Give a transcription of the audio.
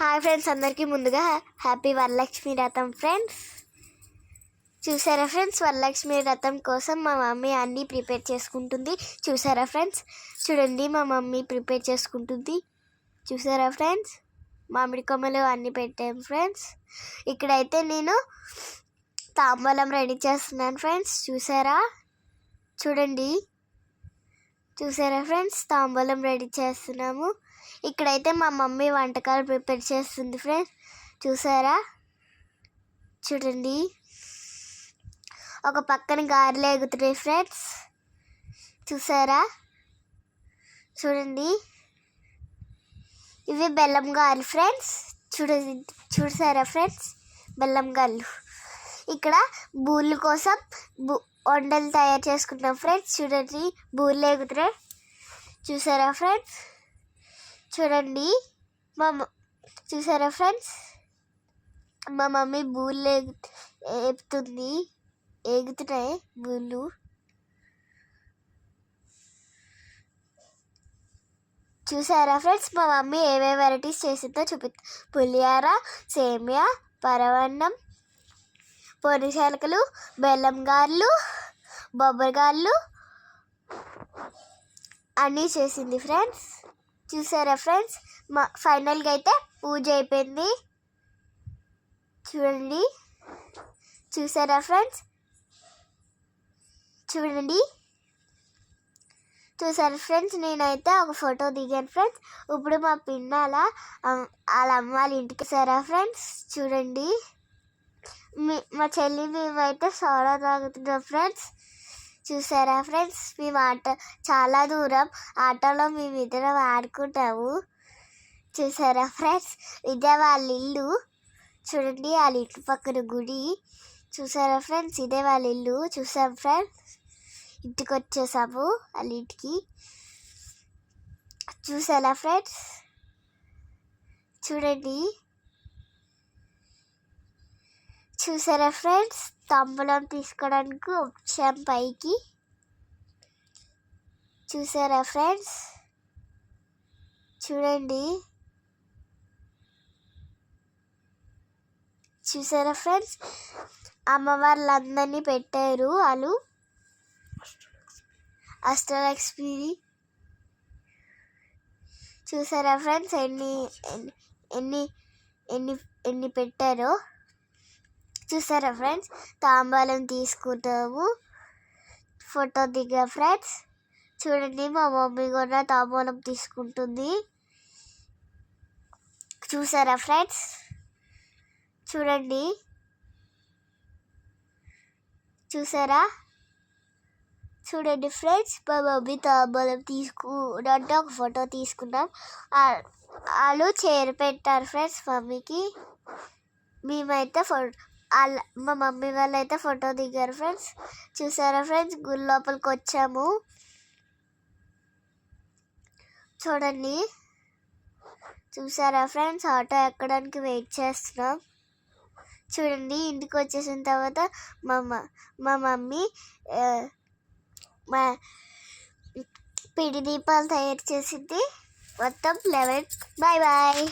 Hi friends అందరికీ ముందుగా happy Varalakshmi రథం ఫ్రెండ్స్. చూసారా ఫ్రెండ్స్ వరలక్ష్మి రథం కోసం మా మమ్మీ అన్నీ ప్రిపేర్ చేసుకుంటుంది. చూసారా ఫ్రెండ్స్? చూడండి మా మమ్మీ ప్రిపేర్ చేసుకుంటుంది. చూసారా ఫ్రెండ్స్? మామిడి కొమ్మలు అన్నీ పెట్టాం ఫ్రెండ్స్. ఇక్కడైతే నేను తాంబూలం రెడీ చేస్తున్నాను ఫ్రెండ్స్. చూసారా? చూడండి. చూసారా ఫ్రెండ్స్? తాంబూలం రెడీ చేస్తున్నాము. ఇక్కడైతే మా మమ్మీ వంటకాలు ప్రిపేర్ చేస్తుంది ఫ్రెండ్స్. చూసారా? చూడండి. ఒక పక్కన గారెలు ఎగుతున్నాయి ఫ్రెండ్స్. చూసారా? చూడండి. ఇవి బెల్లం గారెలు ఫ్రెండ్స్. చూడ చూసారా ఫ్రెండ్స్? బెల్లం గారెలు. ఇక్కడ బూళ్ళు కోసం బూ వండలు తయారు చేసుకుంటాం ఫ్రెండ్స్ చూడండి బూర్లు ఎగుతున్నాయి చూసారా ఫ్రెండ్స్? చూడండి మా చూసారా ఫ్రెండ్స్? మా మమ్మీ బూర్లు ఎగు ఏపుతుంది ఎగుతున్నాయి బూర్లు. చూసారా ఫ్రెండ్స్? మా మమ్మీ ఏమేమి వెరైటీస్ చేసిందో చూపి పులిహార సేమియా పరవన్నం పొరిశలకలు బెల్లం గారెలు బొబ్బరిగాళ్ళు అన్నీ చేసింది ఫ్రెండ్స్. చూసారా ఫ్రెండ్స్? మా ఫైనల్గా అయితే పూజ అయిపోయింది. చూడండి. చూసారా ఫ్రెండ్స్? చూడండి. చూసారు ఫ్రెండ్స్? నేనైతే ఒక ఫోటో దిగాను ఫ్రెండ్స్. ఇప్పుడు మా పిన్నాల అలా వాళ్ళ అమ్మ వాళ్ళ ఇంటికి సరా ఫ్రెండ్స్? చూడండి. మీ మా చెల్లి మేమైతే సోడా తాగుతున్నాం ఫ్రెండ్స్. చూసారా ఫ్రెండ్స్? మేము ఆట చాలా దూరం ఆటోలో మేము ఇద్దరం ఆడుకుంటాము. చూసారా ఫ్రెండ్స్? ఇదే వాళ్ళ ఇల్లు. చూడండి వాళ్ళ ఇంటి పక్కన గుడి. చూసారా ఫ్రెండ్స్? ఇదే వాళ్ళ ఇల్లు. చూసాం ఫ్రెండ్స్? ఇంటికి వచ్చేసాము వాళ్ళ ఇంటికి. చూసారా ఫ్రెండ్స్? చూడండి. చూసారా ఫ్రెండ్స్? తంబలం తీసుకోవడానికి వచ్చాం పైకి. చూసారా ఫ్రెండ్స్? చూడండి. చూసారా ఫ్రెండ్స్? అమ్మవార్లందరినీ పెట్టారు వాళ్ళు. అష్టలక్ష్మి. చూసారా ఫ్రెండ్స్? ఎన్ని- ఎన్ని ఎన్ని ఎన్ని పెట్టారో? చూసారా ఫ్రెండ్స్? తాంబాలం తీసుకుంటాము. ఫోటో దిగా ఫ్రెండ్స్. చూడండి మా మమ్మీ కూడా తాంబూలం తీసుకుంటుంది. చూసారా ఫ్రెండ్స్? చూడండి. చూసారా? చూడండి ఫ్రెండ్స్ మా మమ్మీ తాంబూలం తీసుకున్నట్టు ఒక ఫోటో తీసుకున్నాం వాళ్ళు చేరు పెట్టారు ఫ్రెండ్స్ మమ్మీకి. మేమైతే ఫోటో వాళ్ళ మా మమ్మీ వాళ్ళు అయితే ఫోటో దిగారు ఫ్రెండ్స్. చూసారా ఫ్రెండ్స్? గుడి లోపలికి వచ్చాము. చూడండి. చూసారా ఫ్రెండ్స్? ఆటో ఎక్కడానికి వెయిట్ చేస్తున్నాం. చూడండి ఇంటికి వచ్చేసిన తర్వాత మా మా మమ్మీ మా పిడి దీపాలు తయారు చేసింది. మొత్తం లెవెన్ బాయ్ బాయ్.